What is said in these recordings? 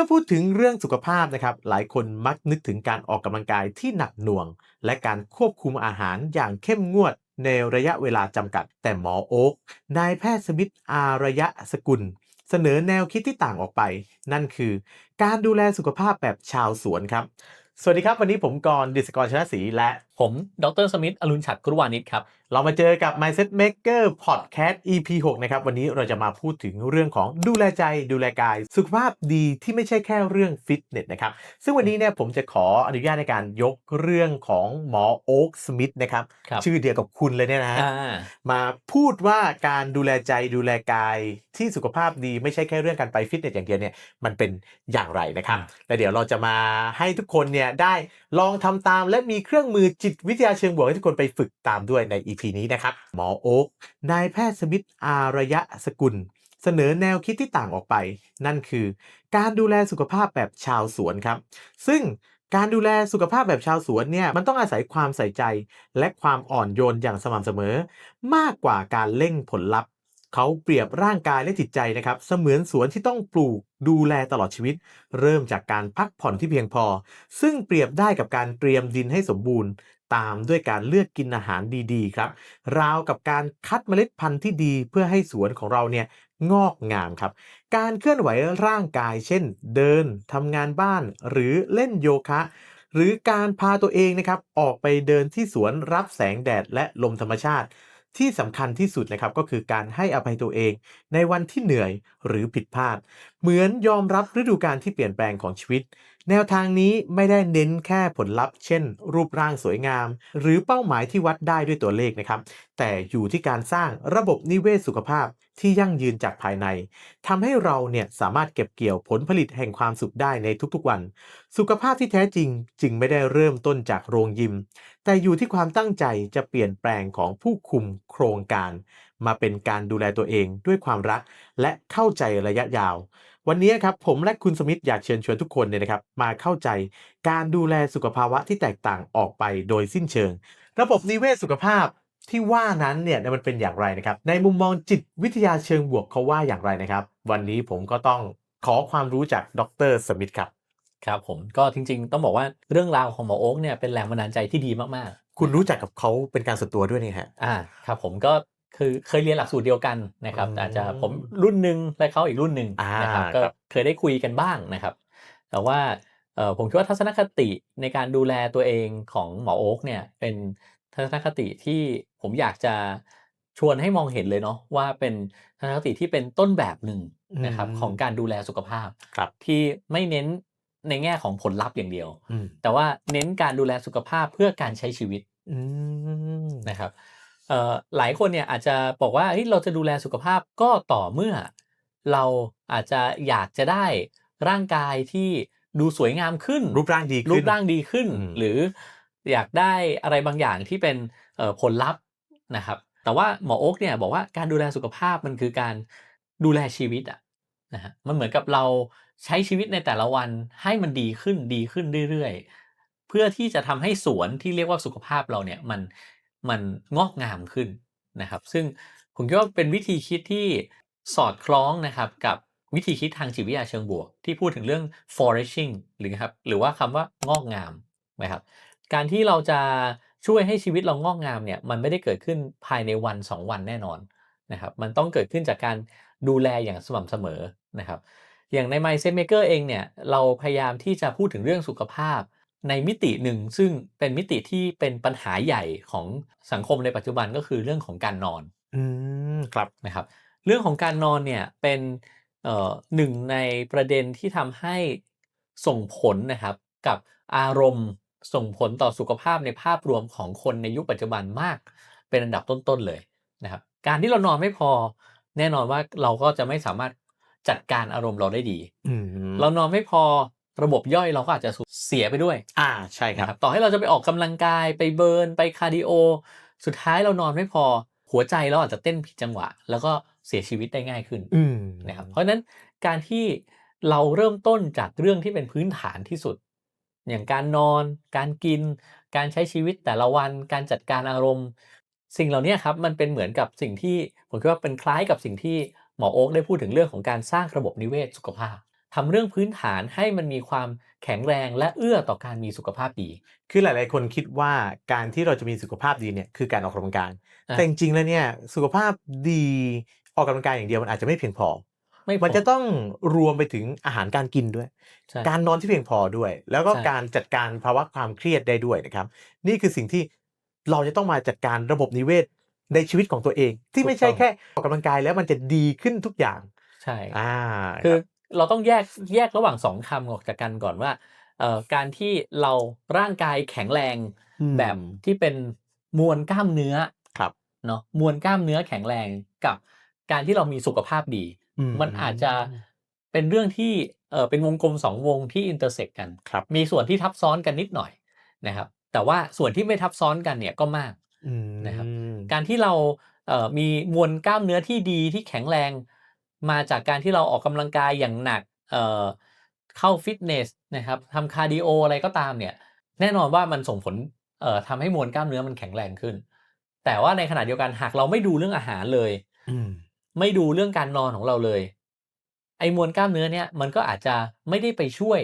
มื่อพูดถึงเรื่องสุขภาพนะครับ หลายคนมักนึกถึงการออกกำลังกายที่หนักหน่วง และการควบคุมอาหารอย่างเข้มงวดในระยะเวลาจำกัด แต่หมอโอ๊กนายแพทย์สมิธอารยะสกุล เสนอแนวคิดที่ต่างออกไป นั่นคือ การดูแลสุขภาพแบบชาวสวนครับ สวัสดีครับ วันนี้ผมกรดิษกรชนะศรีและ ผม ดรสมิธ อรุณฉัตรกรุวานิชครับ เรามาเจอกับ Mindset Maker Podcast EP 6 นะครับ วันนี้เราจะมาพูดถึงเรื่องของดูแลใจดูแลกาย สุขภาพดีที่ไม่ใช่แค่เรื่องฟิตเนสนะครับ ซึ่งวันนี้เนี่ยผมจะขออนุญาตในการยกเรื่องของหมอโอ๊กสมิธนะครับ ครับชื่อเดียวกับคุณเลยเนี่ยนะฮะอ่ามาพูดว่าการดูแลใจดูแลกายที่สุขภาพดีไม่ใช่แค่เรื่องการไปฟิตเนสอย่างเดียวเนี่ยมันเป็นอย่างไรนะครับอืมและเดี๋ยวเราจะมาให้ทุกคนเนี่ยได้ลองทำตามและมีเครื่องมือจิิตวิทยาเชิงบวกให้ทุกคนไปฝึกตามด้วยใน EP นี้นะครับ หมอโอ๊กนายแพทย์สมิทธอารยะสกุล เสนอแนวคิดที่ต่างออกไป นั่นคือ การดูแลสุขภาพแบบชาวสวนครับ ซึ่งการดูแลสุขภาพแบบชาวสวนเนี่ยมันต้องอาศัยความใส่ใจ และความอ่อนโยนอย่างสม่ำเสมอ มากกว่าการเร่งผลลัพธ์เขาเปรียบร่างกายและจิตใจนะครับ เสมือนสวนที่ต้องปลูกดูแลตลอดชีวิต เริ่มจากการพักผ่อนที่เพียงพอ ซึ่งเปรียบได้กับการเตรียมดินให้สมบูรณ์ ตามด้วยการเลือกกินอาหารดีๆ ครับ ราวกับการคัดเมล็ดพันธุ์ที่ดีเพื่อให้สวนของเราเนี่ยงอกงามครับ การเคลื่อนไหวร่างกาย เช่น เดินทำงานบ้าน หรือเล่นโยคะ หรือการพาตัวเองนะครับออกไปเดินที่สวนรับแสงแดดและลมธรรมชาติที่สำคัญที่สุดนะครับก็คือการให้อภัยตัวเอง ในวันที่เหนื่อยหรือผิดพลาด เหมือนยอมรับฤดูกาลที่เปลี่ยนแปลงของชีวิต แนวทางนี้ไม่ได้เน้นแค่ผลลัพธ์ เช่น รูปร่างสวยงาม หรือเป้าหมายที่วัดได้ด้วยตัวเลขนะครับ แต่อยู่ที่การสร้างระบบนิเวศสุขภาพที่ยั่งยืนจากภายในทำให้เราเนี่ยสามารถเก็บเกี่ยวผลผลิตแห่งความสุขได้ในทุกๆวัน สุขภาพที่แท้จริงจึงไม่ได้เริ่มต้นจากโรงยิม แต่อยู่ที่ความตั้งใจจะเปลี่ยนแปลงของผู้คุมโครงการ มาเป็นการดูแลตัวเองด้วยความรัก และเข้าใจระยะยาว วันนี้ครับผมและคุณสมิธอยากเชิญชวนทุกคนเนี่ยนะครับมาเข้าใจการดูแลสุขภาวะที่แตกต่างออกไปโดยสิ้นเชิง ระบบนิเวศสุขภาพที่ว่านั้นเนี่ยมันเป็นอย่างไรนะครับ ในมุมมองจิตวิทยาเชิงบวกเขาว่าอย่างไรนะครับ วันนี้ผมก็ต้องขอความรู้จากดรสมิธครับครับผมก็จริงๆ ต้องบอกว่าเรื่องราวของหมอโอ๊กเนี่ยเป็นแรงบันดาลใจที่ดีมากคุณรู้จักกับเขาเป็นการส่วนตัวด้วยนี่ฮะๆอ่าครับผมก็ คือเคยเรียนหลักสูตรเดียวกันนะครับอืมแต่อาจจะผมรุ่นหนึ่งและเขาอีกรุ่นหนึ่งอ่านนะครับก็ครับเคยได้คุยกันบ้างนะครับ แต่ว่าเอ่อผมคิดว่าทัศนคติในการดูแลตัวเองของหมอโอ๊กเนี่ยเป็นทัศนคติที่ผมอยากจะชวนให้มองเห็นเลยเนาะว่าเป็นทัศนคติที่เป็นต้นแบบหนึ่งนะครับอืมของการดูแลสุขภาพครับที่ไม่เน้นในแง่ของผลลัพธ์อย่างเดียวอืมแต่ว่าเน้นการดูแลสุขภาพเพื่อการใช้ชีวิตอืมนะครับเอ่อ หลายคนเนี่ยอาจจะบอกว่าเฮ้ยเราจะดูแลสุขภาพก็ต่อเมื่อ เราอาจจะอยากจะได้ร่างกายที่ดูสวยงามขึ้น รูปร่างดีขึ้นรูปร่างดีขึ้นอืมหรืออยากได้อะไรบางอย่างที่เป็นเอ่อผลลัพธ์นะครับ แต่ว่าหมอโอ๊กเนี่ยบอกว่าการดูแลสุขภาพมันคือการดูแลชีวิตอะนะฮะมันเหมือนกับเราใช้ชีวิตในแต่ละวันให้มันดีขึ้นดีขึ้นเรื่อยๆ เพื่อที่จะทำให้สวนที่เรียกว่าสุขภาพเราเนี่ยมัน มันงอกงามขึ้นนะครับ ซึ่งผมคิดว่าเป็นวิธีคิดที่สอดคล้องนะครับกับวิธีคิดทางจิตวิทยาเชิงบวก ที่พูดถึงเรื่อง flourishing หรือครับหรือว่าคำว่างอกงามนะครับการที่เราจะช่วยให้ชีวิตเรางอกงามเนี่ยมันไม่ได้เกิดขึ้นภายในวัน 2 วันแน่นอนนะครับมันต้องเกิดขึ้นจากการดูแลอย่างสม่ำเสมอนะครับอย่างใน Mindset Maker เองเนี่ยเราพยายามที่จะพูดถึงเรื่องสุขภาพ ในมิติหนึ่งซึ่งเป็นมิติที่เป็นปัญหาใหญ่ของสังคมในปัจจุบันก็คือเรื่องของการนอนอืมครับนะครับ เรื่องของการนอนเนี่ยเป็นเอ่อหนึ่งในประเด็นที่ทำให้ส่งผลนะครับกับอารมณ์ส่งผลต่อสุขภาพในภาพรวมของคนในยุคปัจจุบันมาก เป็นอันดับต้นๆเลยนะครับการที่เรานอนไม่พอ แน่นอนว่าเราก็จะไม่สามารถจัดการอารมณ์เราได้ดีอืมเรานอนไม่พอ ระบบย่อยเราก็อาจจะสูญเสียไปด้วย อ่าใช่คนะครัรับบต่อให้เราจะไปออกกำลังกายไปเบิร์นไปคาร์ดิโอ สุดท้ายเรานอนไม่พอหัวใจเราอาจจะเต้นผิดจังหวะ แล้วก็เสียชีวิตได้ง่ายขึ้นอืมนะครับเพราะฉะนั้นการที่เราเริ่มต้นจากเรื่องที่เป็นพื้นฐานที่สุด อย่างการนอน การกิน การใช้ชีวิตแต่ละวัน การจัดการอารมณ์ สิ่งเหล่านี้ครับมันเป็นเหมือนกับสิ่งที่ผมคิดว่าเป็นคล้ายกับสิ่งที่หมอโอ๊กได้พูดถึงเรื่องของการสร้างระบบนิเวศสุขภาพ ทำเรื่องพื้นฐานให้มันมีความแข็งแรงและเอื้อต่อการมีสุขภาพดี คือหลาย ๆ คนคิดว่าการที่เราจะมีสุขภาพดีเนี่ยคือการออกกำลังกายอะแต่จริง ๆ แล้วเนี่ยสุขภาพดีออกกำลังกายอย่างเดียวมันอาจจะไม่เพียงพอไม่พอมันจะต้องรวมไปถึงอาหารการกินด้วยใช่การนอนที่เพียงพอด้วย แล้วก็ใช่การจัดการภาวะความเครียดได้ด้วยนะครับ นี่คือสิ่งที่เราจะต้องมาจัดการระบบนิเวศในชีวิตของตัวเอง ที่ไม่ใช่แค่ออกกำลังกายแล้วมันจะดีขึ้นทุกอย่าง ใช่อ่าคือ เราต้องแยกแยกระหว่างสองคำออกจากกันก่อนว่าเอ่อการที่เราร่างกายแข็งแรงอืมแบบที่เป็นมวลกล้ามเนื้อครับเนาะมวลกล้ามเนื้อแข็งแรงกับการที่เรามีสุขภาพดี มันอาจจะเป็นเรื่องที่เออเป็นวงกลมสองวงที่อินเตอร์เซ็กกันครับมีส่วนที่ทับซ้อนกันนิดหน่อยนะครับ แต่ว่าส่วนที่ไม่ทับซ้อนกันเนี่ยก็มากอืมนะครับ การที่เราเอ่อมีมวลกล้ามเนื้อที่ดีที่แข็งแรง มาจากการที่เราออกกำลังกายอย่างหนักเอ่อเข้าฟิตเนสนะครับทำคาร์ดิโออะไรก็ตามเนี่ย แน่นอนว่ามันส่งผลเอ่อทำให้มวลกล้ามเนื้อมันแข็งแรงขึ้น แต่ว่าในขณะเดียวกันหากเราไม่ดูเรื่องอาหารเลยอืมไม่ดูเรื่องการนอนของเราเลย ไอ้มวลกล้ามเนื้อเนี่ยมันก็อาจจะไม่ได้ไปช่วย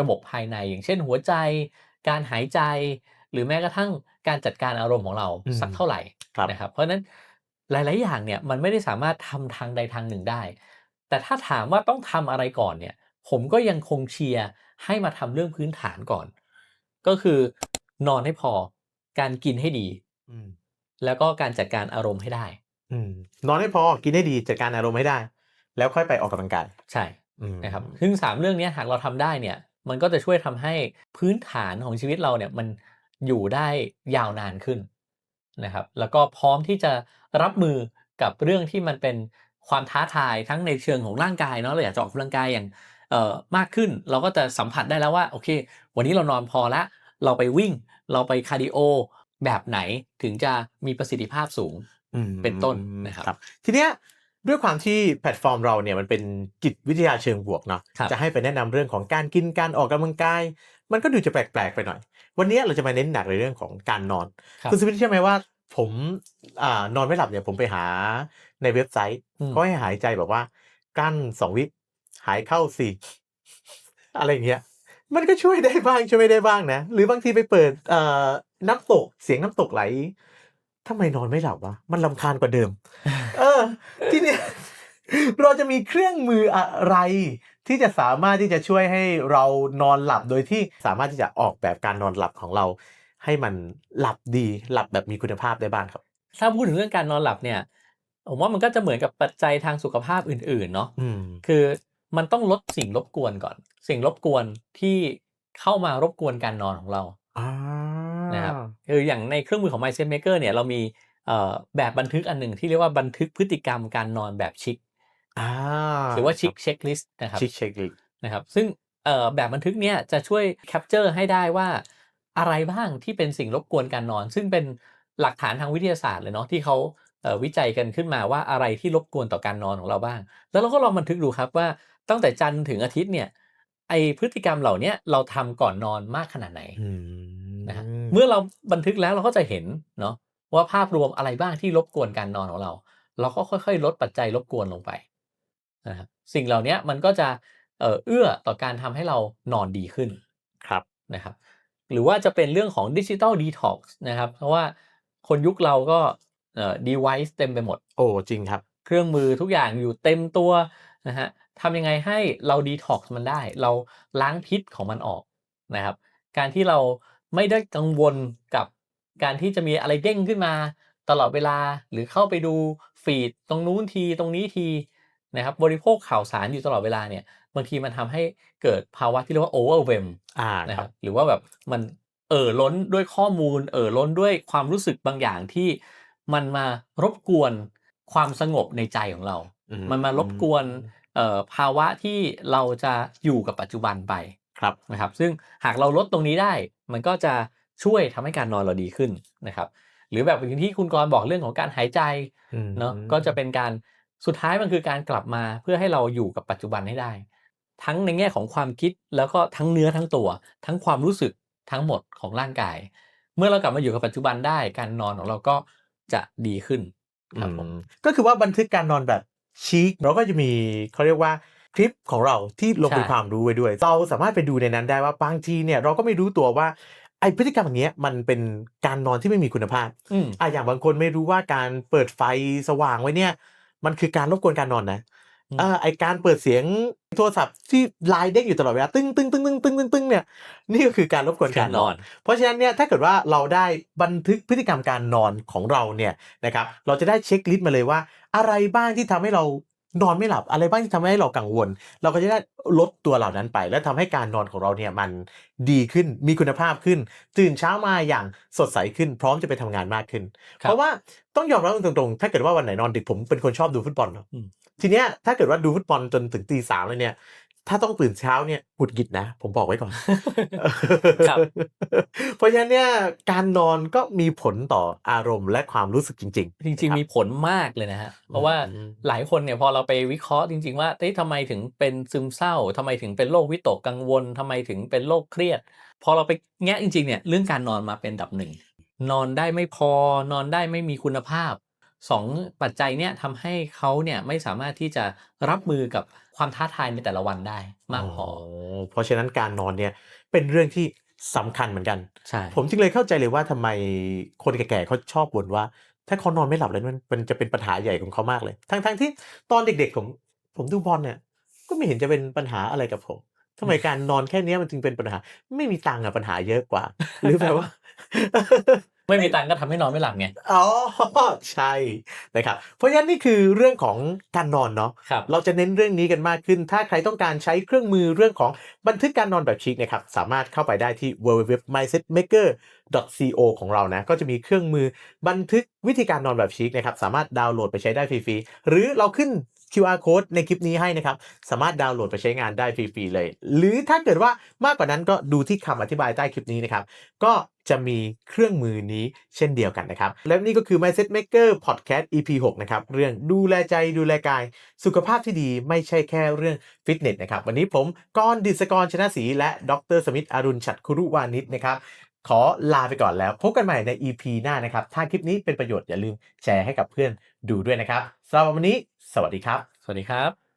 ระบบภายใน อย่างเช่นหัวใจ การหายใจ หรือแม้กระทั่งการจัดการอารมณ์ของเราอืมสักเท่าไหร่ครับนะครับ เพราะฉะนั้น หลาย ๆ อย่างเนี่ยมันไม่ได้สามารถทำทางใดทางหนึ่งได้ แต่ถ้าถามว่าต้องทำอะไรก่อนเนี่ย ผมก็ยังคงเชียร์ให้มาทำเรื่องพื้นฐานก่อน ก็คือนอนให้พอ การกินให้ดีอืมแล้วก็การจัดการอารมณ์ให้ได้อืมนอนให้พอกินให้ดีจัดการอารมณ์ให้ได้ แล้วค่อยไปออกกำลังกายใช่อืมนะครับซึ่งสามเรื่องเนี้ยหากเราทำได้เนี่ย มันก็จะช่วยทำให้พื้นฐานของชีวิตเราเนี่ยมันอยู่ได้ยาวนานขึ้น นะครับแล้วก็พร้อมที่จะรับมือกับเรื่องที่มันเป็นความท้าทายทั้งในเชิงของร่างกายเนาะเราอยากจะออกกำลังกายอย่างเอ่อมากขึ้นเราก็จะสัมผัสได้แล้วว่าโอเค วันนี้เรานอนพอละเราไปวิ่ง เราไปคาร์ดิโอแบบไหนถึงจะมีประสิทธิภาพสูงอืมเป็นต้นนะครับทีเนี้ยด้วยความที่แพลตฟอร์มเราเนี่ยมันเป็นจิตวิทยาเชิงบวกเนาะครับจะให้ไปแนะนำเรื่องของการกินการออกกำลังกาย มันก็ดูจะแปลกๆไปหน่อย วันนี้เราจะมาเน้นหนักในเรื่องของการนอนครับคุณสมิทเชื่อไหมว่าผมอ่านอนไม่หลับเนี่ยผมไปหาในเว็บไซต์อืมเขาให้หายใจแบบว่า กั้นสองวิหายเข้าสี่อะไรอย่างเงี้ยมันก็ช่วยได้บ้างช่วยไม่ได้บ้างนะ หรือบางทีไปเปิดเอ่อน้ำตกเสียงน้ำตกไหลทำไมนอนไม่หลับวะมันลำคาญกว่าเดิม เออ ทีเนี้ยเราจะมีเครื่องมืออะไร ที่จะสามารถที่จะช่วยให้เรานอนหลับโดยที่สามารถที่จะออกแบบการนอนหลับของเรา ให้มันหลับดีหลับแบบมีคุณภาพได้บ้างครับ ถ้าพูดถึงเรื่องการนอนหลับเนี่ยผมว่ามันก็จะเหมือนกับปัจจัยทางสุขภาพอื่นๆเนาะอืมคือมันต้องลดสิ่งรบกวนก่อน สิ่งรบกวนที่เข้ามารบกวนการนอนของเราอ่านะครับคืออย่างในเครื่องมือของ Mindset Maker เนี่ยเรามีเอ่อแบบบันทึกอันหนึ่งที่เรียกว่าบันทึกพฤติกรรมการนอนแบบชิคอ่า หรือว่าชิคเช็คลิสต์นะครับชิคเช็คลิสนะครับซึ่งเอ่อแบบบันทึกเนี่ยจะช่วยแคปเจอร์ให้ได้ว่าอะไรบ้างที่เป็นสิ่งรบกวนการนอน ซึ่งเป็นหลักฐานทางวิทยาศาสตร์เลยเนาะที่เขาเอ่อวิจัยกันขึ้นมาว่าอะไรที่รบกวนต่อการนอนของเราบ้าง แล้วเราก็ลองบันทึกดูครับว่าตั้งแต่จันทร์ถึงอาทิตย์เนี่ยไอพฤติกรรมเหล่าเนี้ยเราทำก่อนนอนมากขนาดไหนอืมนะฮะเมื่อเราบันทึกแล้วเราก็จะเห็นเนาะว่าภาพรวมอะไรบ้างที่รบกวนการนอนของเรา เราก็ค่อยๆ ลดปัจจัยรบกวนลงไป นะครับสิ่งเหล่านี้มันก็จะเอ่อเอื้อต่อการทำให้เรานอนดีขึ้นครับนะครับ หรือว่าจะเป็นเรื่องของดิจิ t a ลดีท็อกซ์นะครับ เพราะว่าคนยุคเราก็เอ่อ device เต็มไปหมด โอ้จริงครับ เครื่องมือทุกอย่างอยู่เต็มตัวนะฮะทำยังไงให้เราดีท็อกซ์มันได้ เราล้างพิษของมันออกนะครับ การที่เราไม่ได้กังวลกับการที่จะมีอะไรเด้งขึ้นมา ตลอดเวลาหรือเข้าไปดูฟีดตรงนู้นทีตรงนี้ที นะครับบริโภคข่าวสารอยู่ตลอดเวลาเนี่ยบางทีมันทำให้เกิดภาวะที่เรียกว่า overwhelm อ่านะคครัรับบหรือว่าแบบมันเอ่อล้นด้วยข้อมูล เอ่อล้นด้วยความรู้สึกบางอย่างที่มันมารบกวนความสงบในใจของเราอืมันมารบกวนเอ่อภาวะที่เราจะอยู่กับปัจจุบันไปครับนะครับ ซึ่งหากเราลดตรงนี้ได้ มันก็จะช่วยทำให้การนอนเราดีขึ้นนะครับ หรือแบบอย่างที่คุณกรณ์บอกเรื่องของการหายใจอืมเนาะก็จะเป็นการ สุดท้ายมันคือการกลับมาเพื่อให้เราอยู่กับปัจจุบันให้ได้ ทั้งในแง่ของความคิดแล้วก็ทั้งเนื้อทั้งตัว ทั้งความรู้สึกทั้งหมดของร่างกาย เมื่อเรากลับมาอยู่กับปัจจุบันได้ การนอนของเราก็จะดีขึ้นครับผมอืมก็คือว่าบันทึกการนอนแบบชีคเราก็จะมีเขาเรียกว่าคลิปของเราที่ลงเป็นใช่ความรู้ไว้ด้วย เราสามารถไปดูในนั้นได้ว่าบางทีเนี่ยเราก็ไม่รู้ตัวว่าไอพฤติกรรมอย่างเงี้ยมันเป็นการนอนที่ไม่มีคุณภาพอืมอะอย่างบางคนไม่รู้ว่าการเปิดไฟสว่างไว้เนี่ย มันคือการรบกวนการนอนนะอืมเออไอการเปิดเสียงโทรศัพท์ที่ไลน์เด้งอยู่ตลอดเวลาตึ้งตึ้งตึ้งตึ้งตึ้งตึ้งตึ้งเนี่ยนี่ก็คือการรบกวนการนอน เพราะฉะนั้นเนี่ยถ้าเกิดว่าเราได้บันทึกพฤติกรรมการนอนของเราเนี่ยนะครับเราจะได้เช็คลิสต์มาเลยว่า อะไรบ้างที่ทำให้เรา นอนไม่หลับอะไรบ้างที่ทำให้เรากังวล เราก็จะได้ลดตัวเหล่านั้นไป และทำให้การนอนของเราเนี่ยมันดีขึ้นมีคุณภาพขึ้น ตื่นเช้ามาอย่างสดใสขึ้น พร้อมจะไปทำงานมากขึ้นครับเพราะว่าต้องยอมรับตรงๆ ถ้าเกิดว่าวันไหนนอนดึกผมเป็นคนชอบดูฟุตบอลเนาะอืมทีเนี้ยถ้าเกิดว่าดูฟุตบอลจนถึงตีสามเลยเนี่ย ถ้าต้องตื่นเช้าเนี่ยหงุดหงิดนะ ผมบอกไว้ก่อนครับเพราะฉะนั้นเนี่ยการนอนก็มีผลต่ออารมณ์และความรู้สึกจริงจริง ๆ มีผลมากเลยนะฮะเพราะว่าอืมหลายคนเนี่ยพอเราไปวิเคราะห์จริง ๆ ว่าเอ๊ะทำไมถึงเป็นซึมเศร้าทำไมถึงเป็นโรควิตกกังวลทำไมถึงเป็นโรคเครียด พอเราไปแงะจริงๆเนี่ยเรื่องการนอนมาเป็นอันดับหนึ่งนอนได้ไม่พอนอนได้ไม่มีคุณภาพ สองปัจจัยเนี่ยทำให้เขาเนี่ยไม่สามารถที่จะรับมือกับความท้าทายในแต่ละวันได้มากพอเพราะฉะนั้นการนอนเนี่ยเป็นเรื่องที่สำคัญเหมือนกันใช่ผมจึงเลยเข้าใจเลยว่าทำไมคนแก่ๆเขาชอบบ่นว่า ถ้าเขานอนไม่หลับแล้วมันมันจะเป็นปัญหาใหญ่ของเขามากเลย ทั้งๆที่ตอนเด็กๆผมผมดูบอลเนี่ย ก็ไม่เห็นจะเป็นปัญหาอะไรกับผมทำไมการนอนแค่เนี้ยมันจึงเป็นปัญหา ไม่มีตังค์อะปัญหาเยอะกว่า หรือแปลว่า ไม่มีตังค์ก็ทำให้นอนไม่หลับไง อ๋อ ใช่นะครับ เพราะฉะนั้นนี่คือเรื่องของการนอนเนาะครับเราจะเน้นเรื่องนี้กันมากขึ้น ถ้าใครต้องการใช้เครื่องมือเรื่องของบันทึกการนอนแบบชิคนะครับ สามารถเข้าไปได้ที่ www.mindsetmaker.co ของเรานะ ก็จะมีเครื่องมือบันทึกวิธีการนอนแบบชิคนะครับ สามารถดาวน์โหลดไปใช้ได้ฟรีๆ หรือเราขึ้น QR code ในคลิปนี้ให้นะครับ สามารถดาวน์โหลดไปใช้งานได้ฟรีๆเลย หรือถ้าเกิดว่ามากกว่านั้นก็ดูที่คำอธิบายใต้คลิปนี้นะครับ ก็จะมีเครื่องมือนี้เช่นเดียวกันนะครับ และนี่ก็คือ Mindset Maker Podcast EP 6 นะครับ เรื่องดูแลใจดูแลกาย สุขภาพที่ดีไม่ใช่แค่เรื่องฟิตเนสนะครับ วันนี้ผมกรณ์ดิษกรชนะศรีและดรสมิทธอรุณฉัตรคุรุวานิชนะครับ ขอลาไปก่อนแล้ว พบกันใหม่ใน EP หน้านะครับ ถ้าคลิปนี้เป็นประโยชน์อย่าลืมแชร์ให้กับเพื่อนดูด้วยนะครับสำหรับวันนี้ สวัสดีครับ สวัสดีครับ